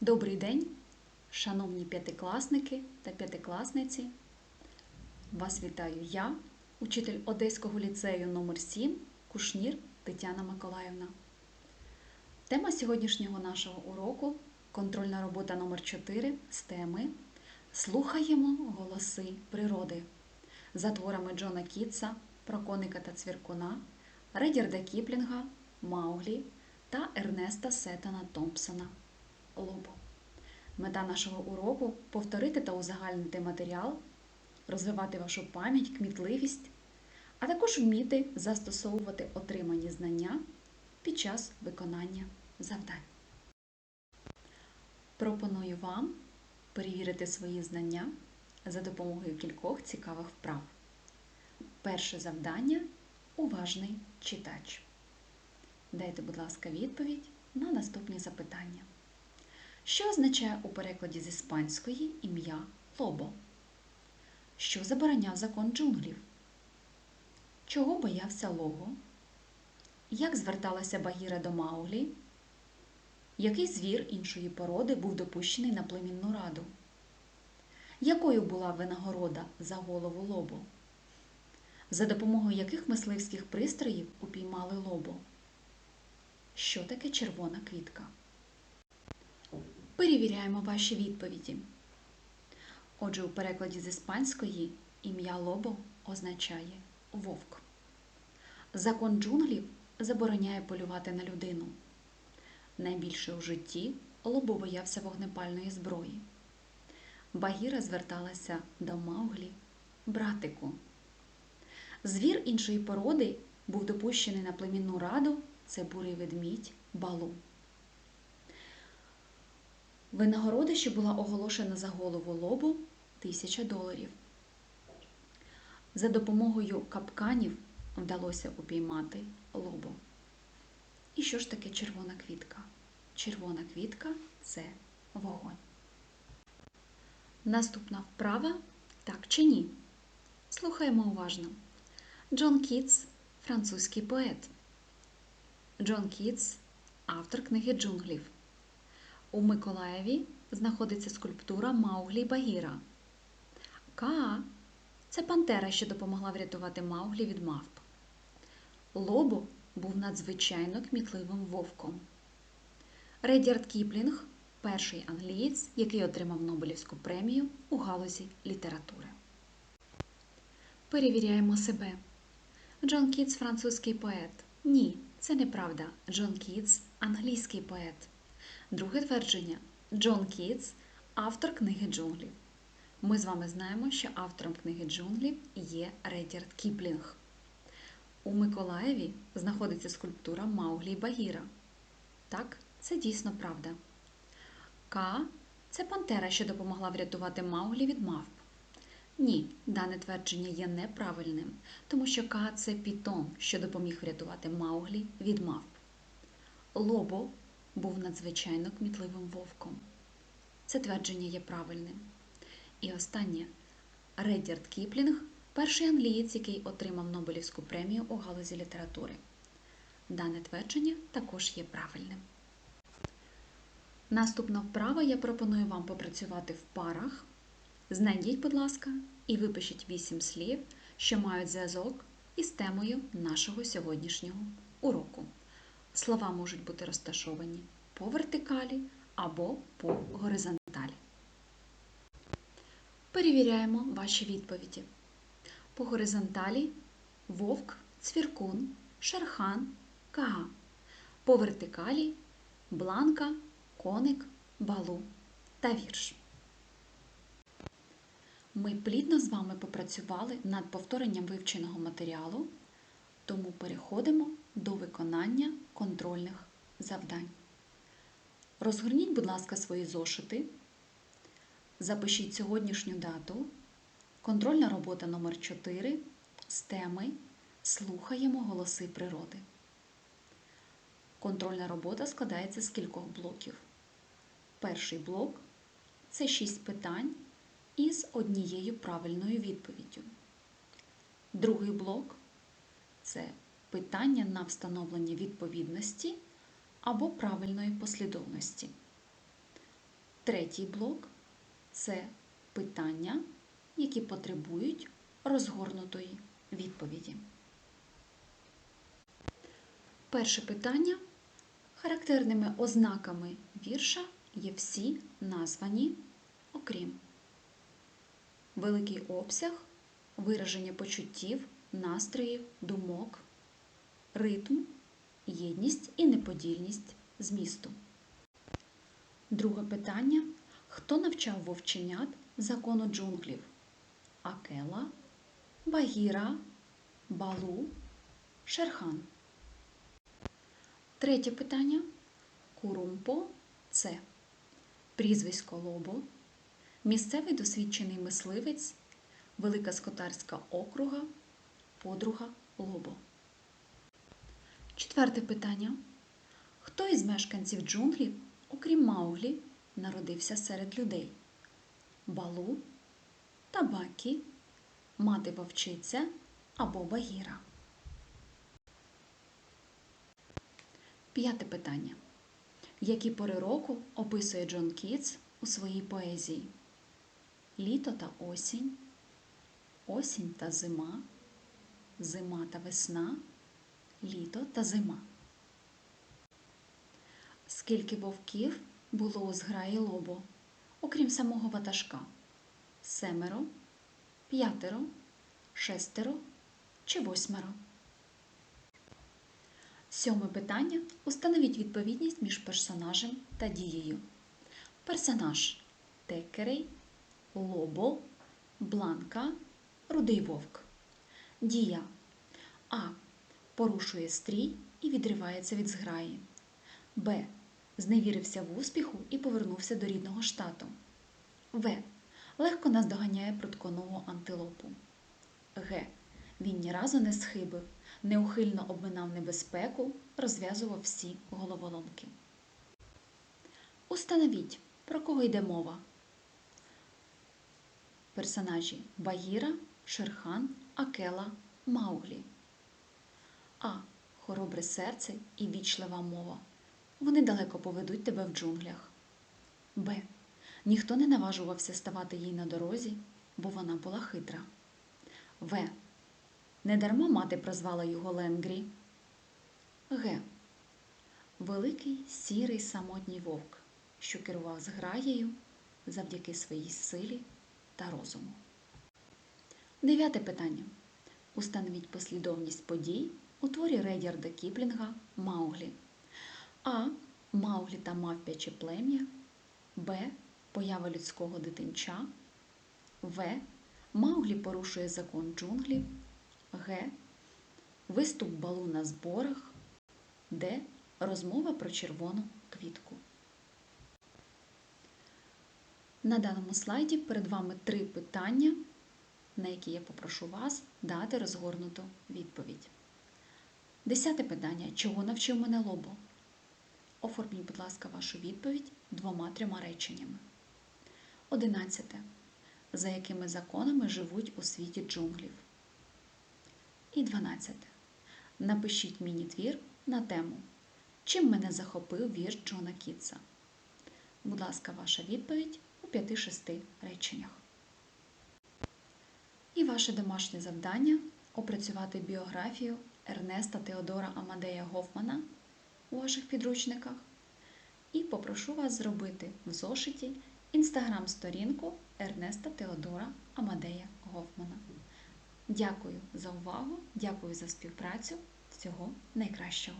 Добрий день, шановні п'ятикласники та п'ятикласниці. Вас вітаю я, учитель Одеського ліцею номер 7 Кушнір Тетяна Миколаївна. Тема сьогоднішнього нашого уроку контрольна робота номер 4 з теми Слухаємо голоси природи за творами Джона Кітса про коника та цвіркуна, Редярда Кіплінга, Мауглі та Ернеста Сеттона Томпсона. Лобо. Мета нашого уроку повторити та узагальнити матеріал, розвивати вашу пам'ять, кмітливість, а також вміти застосовувати отримані знання під час виконання завдань. Пропоную вам перевірити свої знання за допомогою кількох цікавих вправ. Перше завдання уважний читач. Дайте, будь ласка, відповідь на наступні запитання. Що означає у перекладі з іспанської ім'я Лобо? Що забороняв закон джунглів? Чого боявся Лого? Як зверталася Багіра до Мауглі? Який звір іншої породи був допущений на племінну раду? Якою була винагорода за голову Лобо? За допомогою яких мисливських пристроїв упіймали Лобо? Що таке червона квітка? Перевіряємо ваші відповіді. Отже, у перекладі з іспанської ім'я Лобо означає вовк. Закон джунглів забороняє полювати на людину. Найбільше у житті Лобо боявся вогнепальної зброї. Багіра зверталася до Мауглі, братику. Звір іншої породи був допущений на племінну раду це бурий ведмідь балу. Винагорода, що була оголошена за голову лобу тисяча доларів. За допомогою капканів вдалося упіймати лобу. І що ж таке червона квітка? Червона квітка це вогонь. Наступна вправа так чи ні? Слухаємо уважно. Джон Кітс французький поет. Джон Кітс автор книги джунглів. У Миколаєві знаходиться скульптура Мауглі Багіра. Kaa – це пантера, що допомогла врятувати Мауглі від мавп. Лобо був надзвичайно кмітливим вовком. Редярд Кіплінг перший англієць, який отримав Нобелівську премію у галузі літератури. Перевіряємо себе. Джон Кітс французький поет. Ні, це неправда. Джон Кітс англійський поет. Друге твердження Джон Кітс автор книги джунглів. Ми з вами знаємо, що автором книги джунглів є Редярд Кіплінг. У Миколаєві знаходиться скульптура Мауглі Багіра. Так, це дійсно правда. Ка це пантера, що допомогла врятувати Мауглі від мавп. Ні, дане твердження є неправильним, тому що Ка це пітон, що допоміг врятувати Мауглі від мавп. Лобо був надзвичайно кмітливим вовком. Це твердження є правильним. І останнє Редярд Кіплінг перший англієць, який отримав Нобелівську премію у галузі літератури. Дане твердження також є правильним. Наступна вправа я пропоную вам попрацювати в парах. Знайдіть, будь ласка, і випишіть 8 слів, що мають зв'язок із темою нашого сьогоднішнього уроку. Слова можуть бути розташовані по вертикалі або по горизонталі. Перевіряємо ваші відповіді. По горизонталі вовк, цвіркун, шерхан, кага. По вертикалі бланка, коник, балу та вірш. Ми плідно з вами попрацювали над повторенням вивченого матеріалу, тому переходимо до виконання контрольних завдань. Розгорніть, будь ласка, свої зошити. Запишіть сьогоднішню дату. Контрольна робота номер 4 з теми Слухаємо голоси природи. Контрольна робота складається з кількох блоків. Перший блок це 6 питань із однією правильною відповіддю. Другий блок це питання на встановлення відповідності або правильної послідовності. Третій блок це питання, які потребують розгорнутої відповіді. Перше питання. Характерними ознаками вірша є всі названі окрім. Великий обсяг, вираження почуттів, настроїв, думок, ритм, єдність і неподільність змісту. Друге питання. Хто навчав вовченят закону джунглів? Акела, Багіра, Балу, Шерхан. Третє питання. Курумпо це прізвисько Лобо, місцевий досвідчений мисливець, Велика Скотарська округа, подруга Лобо. Четверте питання. Хто із мешканців джунглів, окрім Мауглі, народився серед людей? Балу, Табакі, мати вовчиця або Багіра. П'яте питання. Які пори року описує Джон Кітс у своїй поезії? Літо та осінь, осінь та зима, зима та весна, літо та зима. Скільки вовків було у зграї лобо, окрім самого ватажка? Семеро, п'ятеро, шестеро чи восьмеро? Сьоме питання. Установіть відповідність між персонажем та дією. Персонаж Текерей, Лобо, Бланка, Рудий Вовк. Дія А. Порушує стрій і відривається від зграї. Б. Зневірився в успіху і повернувся до рідного штату. В. Легко наздоганяє прутконогу антилопу. Г. Він ні разу не схибив, неухильно обминав небезпеку, розв'язував всі головоломки. Установіть, про кого йде мова. Персонажі Багіра, Шерхан, Акела, Мауглі. А. Хоробре серце і вічлива мова. Вони далеко поведуть тебе в джунглях. Б. Ніхто не наважувався ставати їй на дорозі, бо вона була хитра. В. Недарма мати прозвала його Ленгрі. Г. Великий сірий самотній вовк, що керував зграєю завдяки своїй силі та розуму. Дев'яте питання. Установіть послідовність подій у творі Редярда Кіплінга Мауглі. А. Мауглі та мавпяче плем'я. Б. Поява людського дитинча. В. Мауглі порушує закон джунглів. Г. Виступ балу на зборах. Д. Розмова про червону квітку. На даному слайді перед вами три питання, на які я попрошу вас дати розгорнуту відповідь. Десяте питання. Чого навчив мене лобо? Оформіть, будь ласка, вашу відповідь двома-трьома реченнями. Одинадцяте. За якими законами живуть у світі джунглів? І 12. Напишіть міні-твір на тему Чим мене захопив вірш Джона Кітса? Будь ласка, ваша відповідь у 5-6 реченнях. І ваше домашнє завдання опрацювати біографію Ернеста Теодора Амадея Гофмана у ваших підручниках. І попрошу вас зробити в зошиті інстаграм-сторінку Ернеста Теодора Амадея Гофмана. Дякую за увагу, дякую за співпрацю. Всього найкращого!